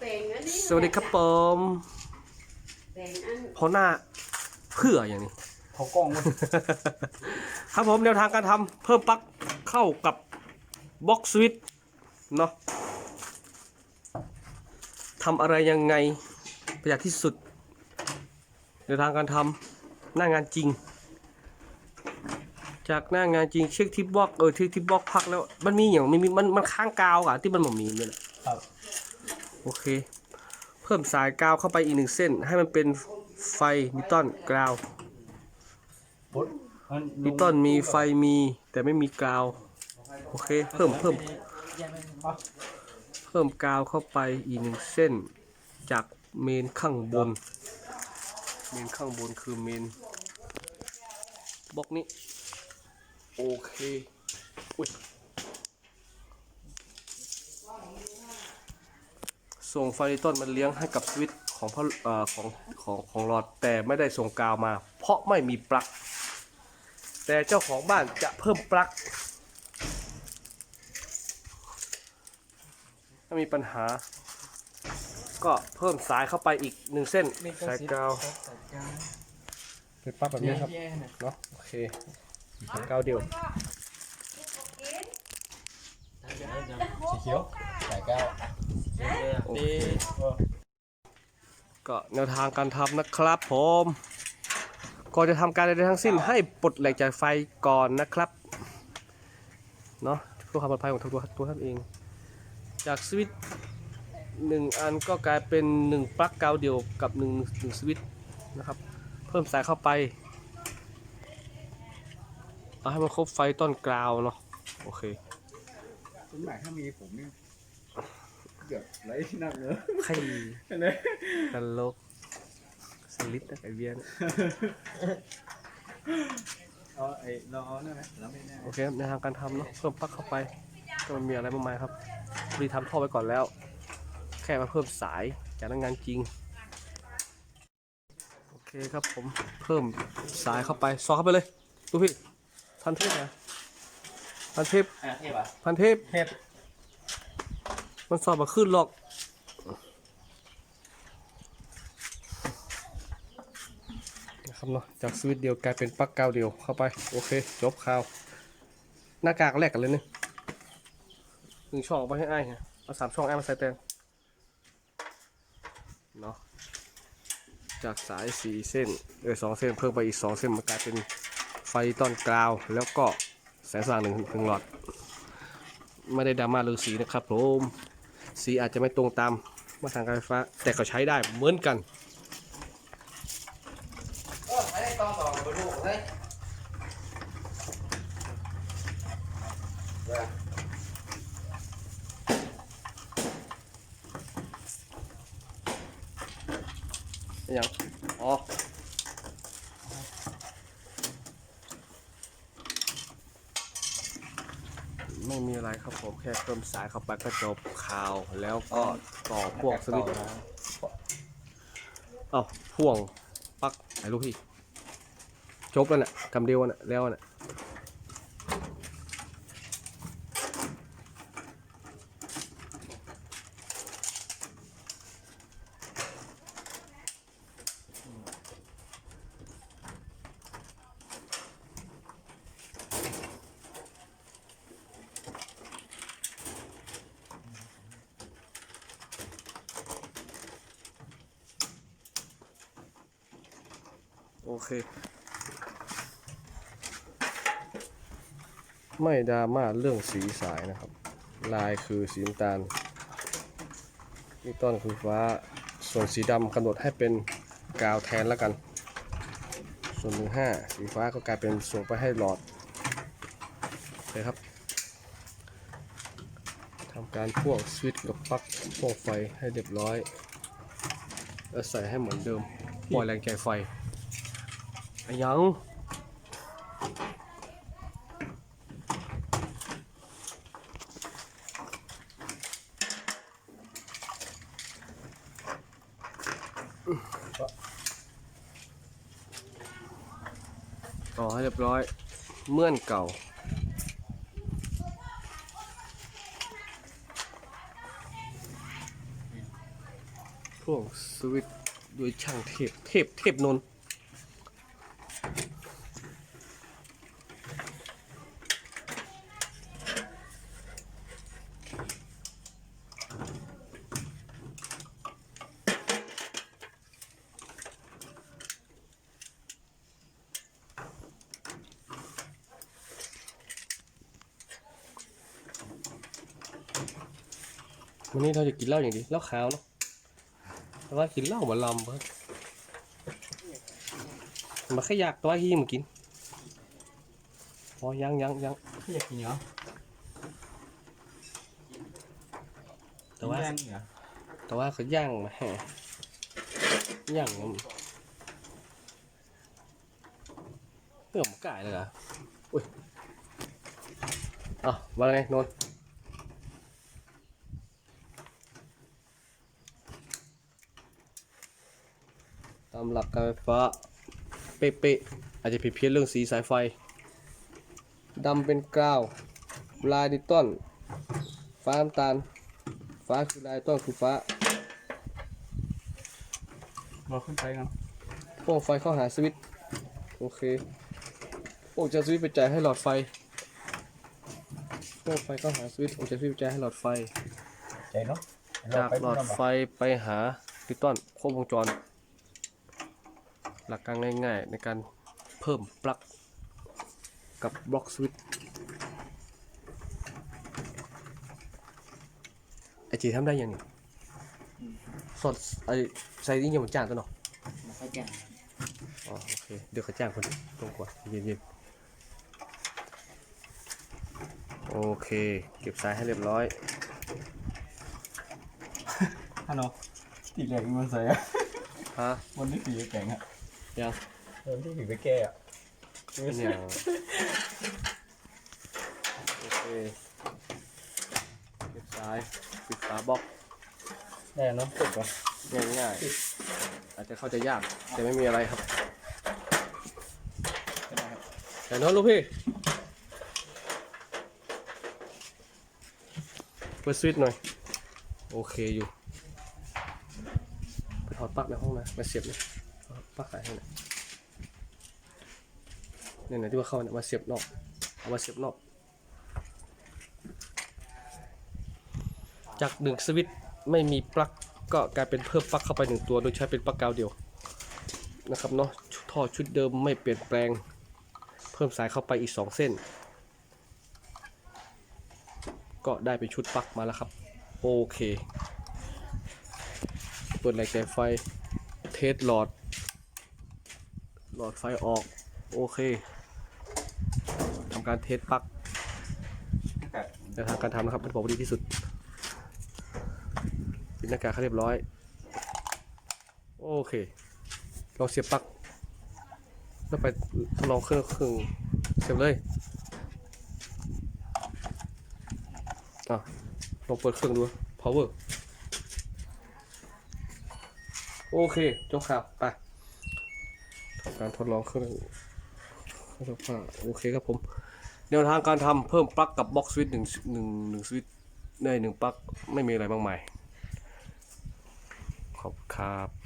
แบ่งอันนี้สวัสดีครับผมแบ่งอันเพราะหน้าเพื่ออย่างนี้เขากล้องมันครับผมแนวทางการทำเพิ่มปลั๊กเข้ากับบล็อกสวิตเนาะทำอะไรยังไงประหยัดที่สุดแนวทางการทำหน้างานจริง จากหน้างานจริงเช็คที่บล็อกเออเช็คที่บล็อกพักแล้วมันมีอย่างมันมีมันมันค้างกาวอะที่มันหมมีเนี่ยแหละครับ โอเค เพิ่มสายกาวเข้าไปอีกหนึ่งเส้น ให้มันเป็นไฟนิวตันกราวบดมันนิวตันมีไฟมีแต่ไม่มีกาวโอเค เพิ่มเพิ่ม เพิ่มกาวเข้าไปอีกหนึ่งเส้น จากเมนข้างบน เมนข้างบนคือเมนบล็อกนี้ โอเคอุ้ย ส่งไฟนิวตันมันเลี้ยงให้กับสวิตช์ของพระเอ่อของของของหลอดแต่ไม่ได้ส่งกาวมา เพราะไม่มีปลั๊กแต่เจ้าของบ้านจะเพิ่มปลั๊กถ้ามีปัญหา ก็เพิ่มสายเข้าไปอีกหนึ่งเส้นสายกาวเป็นปลั๊กแบบนี้ครับเนาะโอเคสายกาวเดียว สีเขียวสายก้าวโอเคก็แนวทางการทำนะครับผมก่อนจะทำการใดๆทั้งสิ้นให้ปลดแหลกจากไฟก่อนนะครับเนาะเพื่อความปลอดภัยของตัวตัวท่านเอง จากสวิตช์หนึ่งอันก็กลายเป็นหนึ่งปลั๊กกาวเดียวกับหนึ่งหนึ่งสวิตช์นะครับ เพิ่มสายเข้าไปเอาให้มันครบไฟต้นกราวเนาะโอเค คุณหมายถ้ามีผมนี่เกือบไรนักเลยใครนะตลกสลิดนะไอเบียร์นะเอาไอ้เราเอานั่นไหมเราไม่แน่โอเคในทางการทำเนาะเพิ่มปลั๊กเข้าไปก็ไมันมีอะไรมากมายครับพอดีทำท่อไปก่อนแล้ว แค่มาเพิ่มสายจากนักงานจริง โอเคครับผมเพิ่มสายเข้าไปซอกเข้าไปเลยดูพี่พันเทปนะ พันเทปอะเทปอะพันเทปเทปมันสอบมาขึ้นหรอก นะครับเนาะจากสวิตช์เดียวกลายเป็นปลั๊กเก้าเดียวเข้าไป โอเค จบข่าว หน้ากากแรกกันเลยเนี่ยหนึ่งช่องเอาไปให้อ้ายฮะเอาสามช่องอ้ายมาใส่แตงเนาะจากสายสี่เส้นเออสองเส้นเพิ่มไปอีกสองเส้นมันกลายเป็นไฟต้นกราวแล้วก็ แสงสว่างหนึ่งหนึ่งหลอด ไม่ได้ดราม่าเรื่องสีนะครับผมสีอาจจะไม่ตรงตามมาตรฐานการไฟฟ้า แต่ก็ใช้ได้เหมือนกันยอย่างอ๋อ ไม่มีอะไรครับผมแค่เพิ่มสายเข้าไปก็จบข่าวแล้วก็ต่อพวกสวิตช์เอ้าพ่วงปลั๊กไหนลูกพี่ จบแล้วน่ะกำเดียวน่ะแล้วน่ะ เค ไม่ดราม่าเรื่องสีสายนะครับ ลายคือสีน้ำตาลนี่ต้นคือฟ้า ส่วนสีดำกำหนดให้เป็นกาวแทนแล้วกัน ส่วนหนึ่งห้าสีฟ้าก็กลายเป็นส่งไปให้หลอดโอเคครับทำการพ่วงสวิตช์กับปลั๊กพ่วงไฟให้เรียบร้อย แล้วใส่ให้เหมือนเดิม ปล่อยแรงแกไฟ ยังต่อให้เรียบร้อย เมื่อนเก่าพ่วงสวิตช์โดยช่างเทพ เทพ เทพนนท์ วันนี้เราจะกินเหล้าอย่างเดียวเหล้าขาวเนาะแต่ว่ากินเหล้ามาลำเพิ่นมาแค่อยากตัวที่มากินอ๋อยังยังยังอยากกินเหรอแต่ว่าแรงเหรอแต่ว่าเขาย่างมาแห่ย่างมันเรื่องมันไก่เลยเหรออุ้ยอะว่าไงนนท์ ตามหลักการไฟฟ้า เป๊ะๆอาจจะผิดเพี้ยนเรื่องสีสายไฟดำเป็นกราวลายดิจิตอลฟ้าน้ำตาล ฟ้าคือลายต้นคือฟ้าเราขึ้นไปกันพ่วงไฟเข้าหาสวิตช์โอเคโอ้จะสวิตช์ไปจ่ายให้หลอดไฟพ่วงไฟเข้าหาสวิตช์โอ้จะสวิตช์ไปจ่ายให้หลอดไฟใจเนาะจากหลอดไฟไปหาดิจิตอลครบวงจร หลักการง่ายๆ ในการเพิ่มปลั๊กกับบล็อกสวิตช์ไอจีทำได้ยังนี่สดไอใส่นี่ยังเหมือนจานตัวเนาะมาเข้าใจอ๋อโอเคเดี๋ยวเขาจ้างคนตรงกว่าเย็นๆโอเค เก็บสายให้เรียบร้อยฮัลโหลตีแรงมันใส่อะฮะวันนี้ตีแข็งอะ ยังวันที่ถือไปแก้อะเป็นอย่างโอเคเก็บสายปิดฝาบล็อกได้เนาะสุดปะง่ายๆอาจจะเข้าใจยาก แต่ไม่มีอะไรครับก็ได้ครับแต่โน้นลูกพี่ เปิดสวิตช์หน่อย โอเคอยู่ ไปถอดปลั๊กในห้องนะมาเสียบเลย เอาปลั๊กขายให้หน่อยเนี่ยไหนที่ว่าเข้าเนี่ยมาเสียบนอกเอามาเสียบนอก จากหนึ่งสวิตช์ไม่มีปลั๊กก็กลายเป็นเพิ่มปลั๊กเข้าไปหนึ่งตัวโดยใช้เป็นปลั๊กกาวเดียวนะครับเนาะท่อชุดเดิมไม่เปลี่ยนแปลง เพิ่มสายเข้าไปอีก 2 เส้น ก็ได้เป็นชุดปลั๊กมาแล้วครับ โอเค เปิดแหลกแสงไฟ เทสหลอด หลอดไฟออก โอเคทำการเทสปลั๊กแต่แนวทางการทำนะครับเป็นบอกว่าดีที่สุดปิดหน้ากากให้เรียบร้อย โอเคลองเสียบปลั๊กแล้วไปทดลองเครื่องเครื่องเสียบเลยอะลองเปิดเครื่องดู power โอเค จบข่าวไป การทดลองเครื่องเครื่องซักผ้าโอเคครับผมแนวทางการทำเพิ่มปลั๊กกับบ็อกสวิตหนึ่งหนึ่งหนึ่งสวิตช์ในหนึ่งปลั๊กไม่มีอะไรมากมายขอบคุณครับ